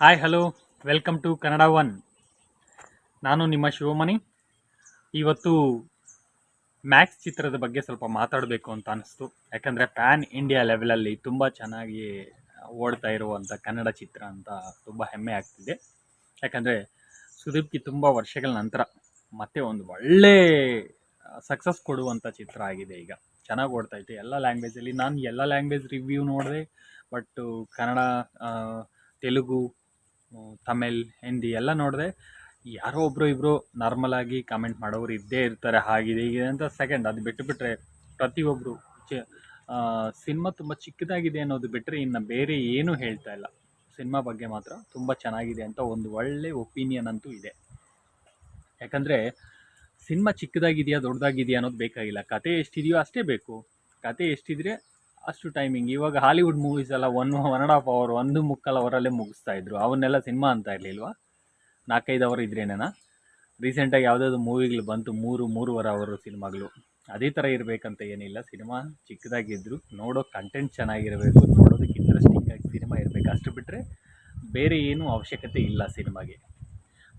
Hi hello welcome to Kannada one ನಾನು ನಿಮ್ಮ ಶಿವಮಣಿ. ಇವತ್ತು ಮ್ಯಾಕ್ಸ್ ಚಿತ್ರದ ಬಗ್ಗೆ ಸ್ವಲ್ಪ ಮಾತಾಡಬೇಕು ಅಂತ ಅನಿಸ್ತು. ಯಾಕಂದರೆ ಪ್ಯಾನ್ ಇಂಡಿಯಾ ಲೆವೆಲಲ್ಲಿ ತುಂಬ ಚೆನ್ನಾಗಿ ಓಡ್ತಾ ಇರುವಂಥ ಕನ್ನಡ ಚಿತ್ರ ಅಂತ ತುಂಬ ಹೆಮ್ಮೆ ಆಗ್ತಿದೆ. ಯಾಕಂದರೆ ಸುದೀಪ್ಗೆ ತುಂಬ ವರ್ಷಗಳ ನಂತರ ಮತ್ತೆ ಒಂದು ಒಳ್ಳೆ ಸಕ್ಸಸ್ ಕೊಡುವಂಥ ಚಿತ್ರ ಆಗಿದೆ ಈಗ. ಚೆನ್ನಾಗಿ ಓಡ್ತಾ ಇತ್ತು. ಎಲ್ಲ ಲ್ಯಾಂಗ್ವೇಜಲ್ಲಿ ನಾನು ಎಲ್ಲ ಲ್ಯಾಂಗ್ವೇಜ್ ರಿವ್ಯೂ ನೋಡಿದೆ ಬಟ್ ಕನ್ನಡ ತೆಲುಗು ತಮಿಳ್, ಹಿಂದಿ ಎಲ್ಲ ನೋಡಿದೆ ಯಾರೋ ಒಬ್ಬರು ಇಬ್ಬರು ನಾರ್ಮಲಾಗಿ ಕಾಮೆಂಟ್ ಮಾಡೋರು ಇದ್ದೇ ಇರ್ತಾರೆ, ಹಾಗಿದೆ, ಹೀಗಿದೆ ಅಂತ ಸೆಕೆಂಡ್ ಅದು ಬಿಟ್ಟು ಬಿಟ್ಟರೆ ಪ್ರತಿಯೊಬ್ಬರು ಚ ಸಿನಿಮಾ ತುಂಬ ಚಿಕ್ಕದಾಗಿದೆ ಅನ್ನೋದು ಬಿಟ್ಟರೆ ಇನ್ನು ಬೇರೆ ಏನೂ ಹೇಳ್ತಾ ಇಲ್ಲ. ಸಿನಿಮಾ ಬಗ್ಗೆ ಮಾತ್ರ ತುಂಬ ಚೆನ್ನಾಗಿದೆ ಅಂತ ಒಂದು ಒಳ್ಳೆ ಒಪಿನಿಯನ್ ಅಂತೂ ಇದೆ. ಯಾಕಂದರೆ ಸಿನಿಮಾ ಚಿಕ್ಕದಾಗಿದೆಯಾ ದೊಡ್ಡದಾಗಿದೆಯಾ ಅನ್ನೋದು ಬೇಕಾಗಿಲ್ಲ. ಕತೆ ಎಷ್ಟಿದೆಯೋ ಅಷ್ಟೇ ಬೇಕು. ಕತೆ ಎಷ್ಟಿದ್ರೆ ಅಷ್ಟು ಟೈಮಿಂಗ್ ಇವಾಗ ಹಾಲಿವುಡ್ ಮೂವೀಸ್ ಎಲ್ಲ one one and half hour ಒಂದು ಮುಕ್ಕಾಲು ಅವರಲ್ಲೇ ಮುಗಿಸ್ತಾ ಇದ್ರು. ಅವನ್ನೆಲ್ಲ ಸಿನಿಮಾ ಅಂತ ಇರಲಿಲ್ವಾ? ನಾಲ್ಕೈದು ಅವರ್ ಇದ್ರೇನೇನ ರೀಸೆಂಟಾಗಿ ಯಾವುದಾದ್ರು ಮೂವಿಗಳು ಬಂತು, ಮೂರು, ಮೂರುವರೆ ಅವರು ಸಿನಿಮಾಗಳು ಅದೇ ಥರ ಇರಬೇಕಂತ ಏನಿಲ್ಲ. ಸಿನಿಮಾ ಚಿಕ್ಕದಾಗಿದ್ದರು ನೋಡೋ ಕಂಟೆಂಟ್ ಚೆನ್ನಾಗಿರಬೇಕು, ನೋಡೋದಕ್ಕೆ ಇಂಟ್ರೆಸ್ಟಿಂಗ್ ಆಗಿ ಸಿನಿಮಾ ಇರಬೇಕು. ಅಷ್ಟು ಬಿಟ್ಟರೆ ಬೇರೆ ಏನೂ ಅವಶ್ಯಕತೆ ಇಲ್ಲ ಸಿನಿಮಾಗೆ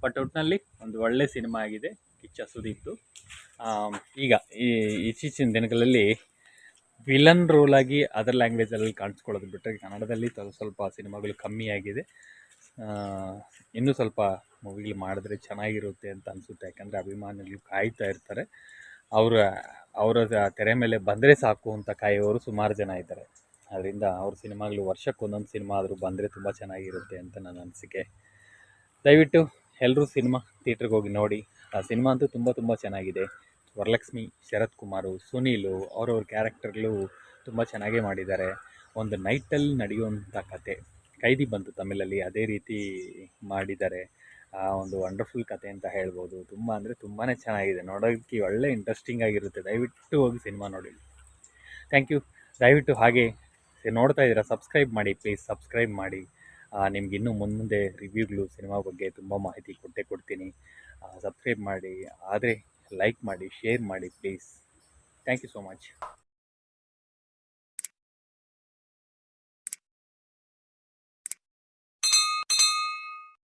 ಬಟ್ ಒಟ್ಟಿನಲ್ಲಿ ಒಂದು ಒಳ್ಳೆ ಸಿನಿಮಾ ಆಗಿದೆ ಕಿಚ್ಚ ಸುದೀಪ್ದು. ಈಗ ಈ, ಇತ್ತೀಚಿನ ದಿನಗಳಲ್ಲಿ ವಿಲನ್ ರೋಲ್ ಆಗಿ ಅದರ್ ಲ್ಯಾಂಗ್ವೇಜಲ್ಲಿ ಕಾಣಿಸ್ಕೊಳ್ಳೋದು ಬಿಟ್ಟರೆ ಕನ್ನಡದಲ್ಲಿ ಸ್ವಲ್ಪ ಸಿನಿಮಾಗಳು ಕಮ್ಮಿ ಆಗಿದೆ. ಇನ್ನೂ ಸ್ವಲ್ಪ ಮೂವಿಗಳು ಮಾಡಿದ್ರೆ ಚೆನ್ನಾಗಿರುತ್ತೆ ಅಂತ ಅನಿಸುತ್ತೆ. ಯಾಕಂದರೆ ಅಭಿಮಾನಿಗಳು ಕಾಯ್ತಾ ಇರ್ತಾರೆ. ಅವರ ಅವರ ತೆರೆ ಮೇಲೆ ಬಂದರೆ ಸಾಕು ಅಂತ ಕಾಯೋರು ಸುಮಾರು ಜನ ಇದ್ದಾರೆ. ಅದರಿಂದ ಅವ್ರ ಸಿನಿಮಾಗಳು ವರ್ಷಕ್ಕೊಂದೊಂದು ಸಿನಿಮಾ ಆದರೂ ಬಂದರೆ ತುಂಬ ಚೆನ್ನಾಗಿರುತ್ತೆ ಅಂತ ನನ್ನ ಅನಿಸಿಕೆ. ದಯವಿಟ್ಟು ಎಲ್ಲರೂ ಸಿನಿಮಾ ಥಿಯೇಟ್ರಿಗೆ ಹೋಗಿ ನೋಡಿ. ಆ ಸಿನಿಮಾ ಅಂತೂ ತುಂಬ ತುಂಬ ಚೆನ್ನಾಗಿದೆ. ವರಲಕ್ಷ್ಮಿ, ಶರತ್ ಕುಮಾರು, ಸುನೀಲು ಅವ್ರವ್ರ ಕ್ಯಾರೆಕ್ಟರ್ಗಳು ತುಂಬ ಚೆನ್ನಾಗೇ ಮಾಡಿದ್ದಾರೆ. ಒಂದು ನೈಟಲ್ಲಿ ನಡೆಯುವಂಥ ಕತೆ, ಕೈದಿ ಬಂತು ತಮಿಳಲ್ಲಿ ಅದೇ ರೀತಿ ಮಾಡಿದ್ದಾರೆ. ಆ ಒಂದು ವಂಡರ್ಫುಲ್ ಕತೆ ಅಂತ ಹೇಳ್ಬೋದು. ತುಂಬ ಅಂದರೆ ತುಂಬಾ ಚೆನ್ನಾಗಿದೆ. ನೋಡೋದಕ್ಕೆ ಒಳ್ಳೆ ಇಂಟ್ರೆಸ್ಟಿಂಗ್ ಆಗಿರುತ್ತೆ. ದಯವಿಟ್ಟು ಹೋಗಿ ಸಿನಿಮಾ ನೋಡಿ. ಥ್ಯಾಂಕ್ ಯು ದಯವಿಟ್ಟು ಹಾಗೆ ನೋಡ್ತಾ ಇದ್ದೀರಾ ಸಬ್ಸ್ಕ್ರೈಬ್ ಮಾಡಿ ಪ್ಲೀಸ್ ಸಬ್ಸ್ಕ್ರೈಬ್ ಮಾಡಿ. ನಿಮ್ಗೆ ಇನ್ನೂ ಮುಂದೆ ರಿವ್ಯೂಗಳು ಸಿನಿಮಾ ಬಗ್ಗೆ ತುಂಬ ಮಾಹಿತಿ ಕೊಟ್ಟೇ ಕೊಡ್ತೀನಿ. ಸಬ್ಸ್ಕ್ರೈಬ್ ಮಾಡಿ. ಆದರೆ ಲೈಕ್ ಮಾಡಿ ಶೇರ್ ಮಾಡಿ please thank you so much